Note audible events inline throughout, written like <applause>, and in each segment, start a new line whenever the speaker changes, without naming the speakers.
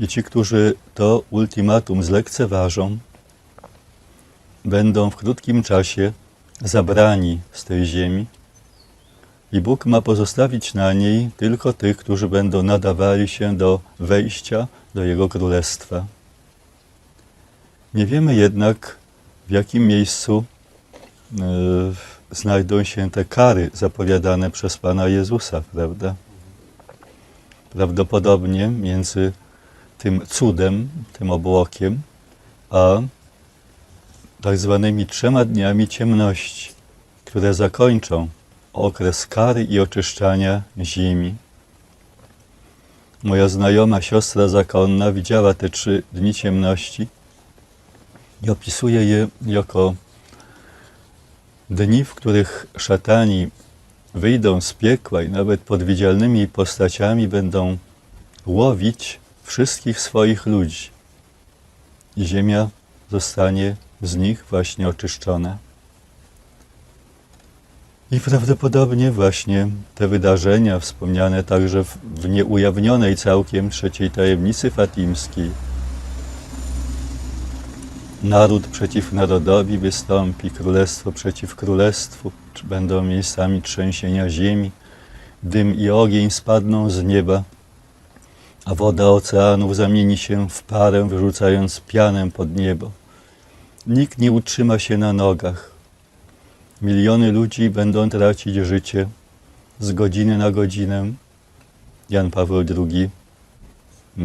I ci, którzy to ultimatum zlekceważą, będą w krótkim czasie zabrani z tej ziemi i Bóg ma pozostawić na niej tylko tych, którzy będą nadawali się do wejścia do Jego Królestwa. Nie wiemy jednak, w jakim miejscu e, znajdą się te kary zapowiadane przez Pana Jezusa, prawda? Prawdopodobnie między tym cudem, tym obłokiem, a tak zwanymi trzema dniami ciemności, które zakończą okres kary i oczyszczania ziemi. Moja znajoma siostra zakonna widziała te trzy dni ciemności i opisuje je jako dni, w których szatani wyjdą z piekła i nawet pod widzialnymi postaciami będą łowić wszystkich swoich ludzi. I ziemia zostanie z nich właśnie oczyszczona. I prawdopodobnie właśnie te wydarzenia wspomniane także w, nieujawnionej całkiem trzeciej tajemnicy fatimskiej. Naród przeciw narodowi wystąpi, królestwo przeciw królestwu, będą miejscami trzęsienia ziemi, dym i ogień spadną z nieba, a woda oceanów zamieni się w parę, wyrzucając pianę pod niebo. Nikt nie utrzyma się na nogach. Miliony ludzi będą tracić życie z godziny na godzinę. Jan Paweł II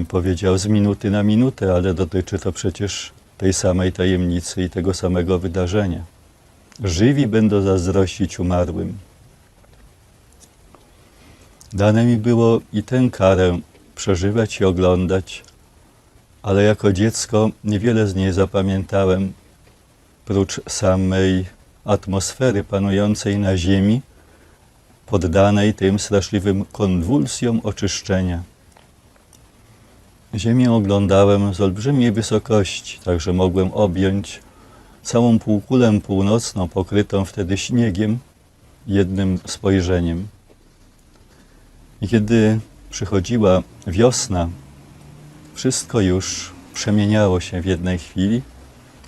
powiedział z minuty na minutę, ale dotyczy to przecież tej samej tajemnicy i tego samego wydarzenia. Żywi będą zazdrościć umarłym. Dane mi było i tę karę przeżywać i oglądać, ale jako dziecko niewiele z niej zapamiętałem, prócz samej atmosfery panującej na ziemi, poddanej tym straszliwym konwulsjom oczyszczenia. Ziemię oglądałem z olbrzymiej wysokości, tak że mogłem objąć całą półkulę północną, pokrytą wtedy śniegiem, jednym spojrzeniem. I kiedy przychodziła wiosna, wszystko już przemieniało się w jednej chwili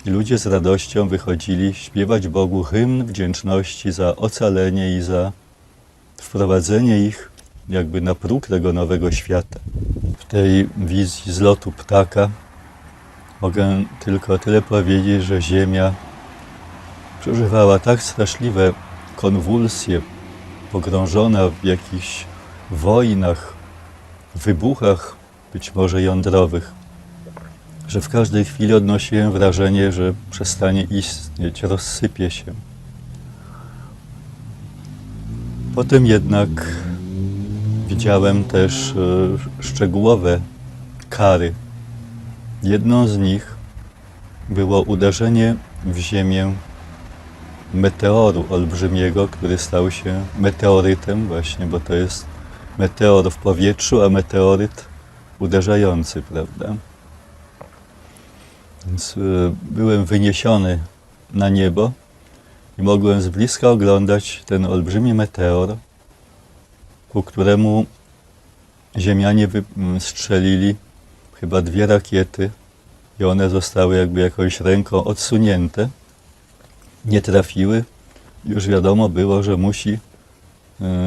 i ludzie z radością wychodzili śpiewać Bogu hymn wdzięczności za ocalenie i za wprowadzenie ich jakby na próg tego nowego świata. W tej wizji z lotu ptaka mogę tylko tyle powiedzieć, że Ziemia przeżywała tak straszliwe konwulsje, pogrążona w jakichś wojnach, wybuchach, być może jądrowych, że w każdej chwili odnosiłem wrażenie, że przestanie istnieć, rozsypie się. Potem jednak widziałem też e, szczegółowe kary. Jedną z nich było uderzenie w ziemię meteoru olbrzymiego, który stał się meteorytem właśnie, bo to jest meteor w powietrzu, a meteoryt uderzający, prawda? Więc y, byłem wyniesiony na niebo i mogłem z bliska oglądać ten olbrzymi meteor, ku któremu Ziemianie strzelili chyba dwie rakiety i one zostały jakby jakąś ręką odsunięte, nie trafiły. Już wiadomo było, że musi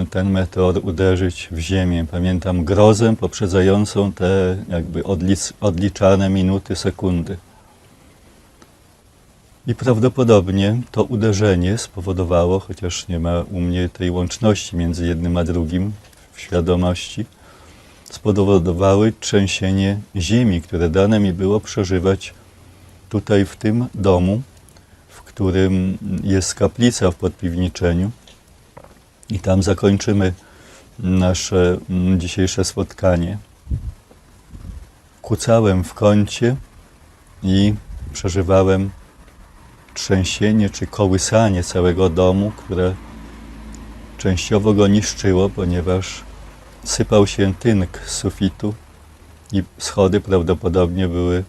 ten meteor uderzyć w Ziemię. Pamiętam grozę poprzedzającą te jakby odlic- odliczane minuty, sekundy. I prawdopodobnie to uderzenie spowodowało, chociaż nie ma u mnie tej łączności między jednym a drugim w świadomości, spowodowały trzęsienie ziemi, które dane mi było przeżywać tutaj w tym domu, w którym jest kaplica w podpiwniczeniu. I tam zakończymy nasze mm, dzisiejsze spotkanie. Kucałem w kącie i przeżywałem trzęsienie czy kołysanie całego domu, które częściowo go niszczyło, ponieważ sypał się tynk z sufitu i schody prawdopodobnie były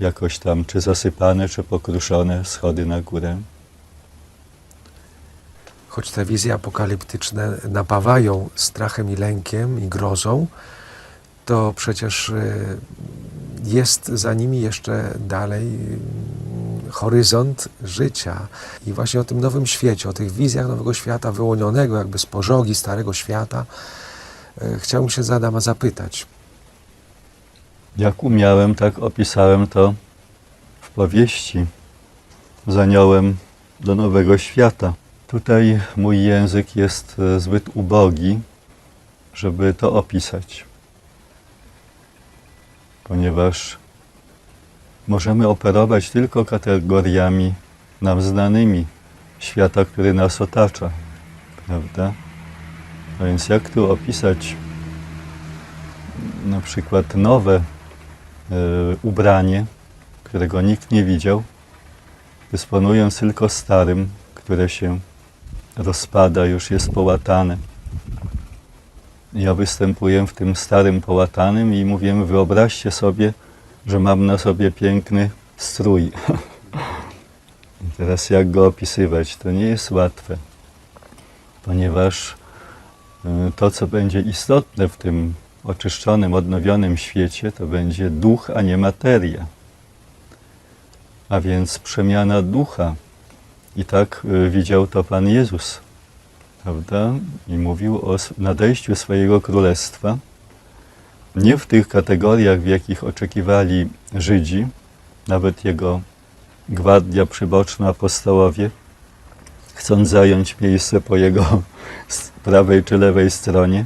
jakoś tam czy zasypane, czy pokruszone schody na górę.
Choć te wizje apokaliptyczne napawają strachem i lękiem i grozą, to przecież y, jest za nimi jeszcze dalej mm, horyzont życia. I właśnie o tym nowym świecie, o tych wizjach nowego świata, wyłonionego jakby z pożogi starego świata, e, chciałbym się za Adama zapytać.
Jak umiałem, tak opisałem to w powieści z aniołem do nowego świata. Tutaj mój język jest e, zbyt ubogi, żeby to opisać, ponieważ możemy operować tylko kategoriami nam znanymi świata, który nas otacza, prawda? A więc jak tu opisać na przykład nowe e, ubranie, którego nikt nie widział, dysponując tylko starym, które się rozpada, już jest połatane. Ja występuję w tym starym połatanym i mówię, wyobraźcie sobie, że mam na sobie piękny strój. <laughs> I teraz jak go opisywać? To nie jest łatwe, ponieważ y, to, co będzie istotne w tym oczyszczonym, odnowionym świecie, to będzie duch, a nie materia. A więc przemiana ducha. I tak y, widział to Pan Jezus, prawda? I mówił o nadejściu swojego królestwa. Nie w tych kategoriach, w jakich oczekiwali Żydzi, nawet jego gwardia przyboczna, apostołowie, chcąc zająć miejsce po jego prawej czy lewej stronie,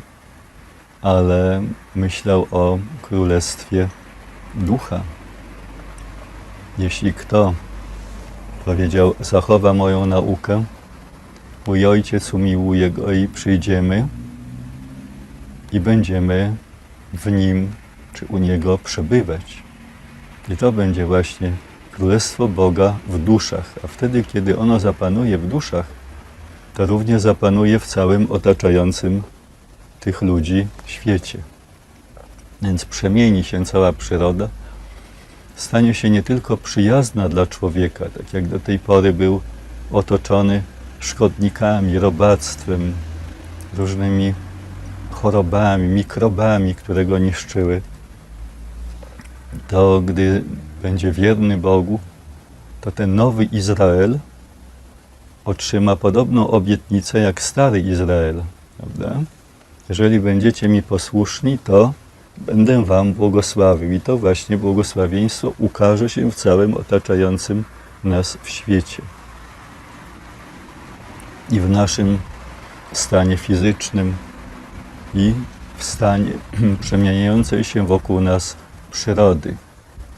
ale myślał o królestwie ducha. Jeśli kto powiedział, zachowa moją naukę, mój ojciec umiłuje go i przyjdziemy i będziemy w nim czy u niego przebywać. I to będzie właśnie królestwo Boga w duszach, a wtedy, kiedy ono zapanuje w duszach, to również zapanuje w całym otaczającym tych ludzi świecie. Więc przemieni się cała przyroda, stanie się nie tylko przyjazna dla człowieka, tak jak do tej pory był otoczony szkodnikami, robactwem, różnymi chorobami, mikrobami, które go niszczyły, to gdy będzie wierny Bogu, to ten nowy Izrael otrzyma podobną obietnicę jak stary Izrael. Prawda? Jeżeli będziecie mi posłuszni, to będę wam błogosławił. I to właśnie błogosławieństwo ukaże się w całym otaczającym nas w świecie. I w naszym stanie fizycznym, i w stanie <clears throat> przemieniającej się wokół nas przyrody.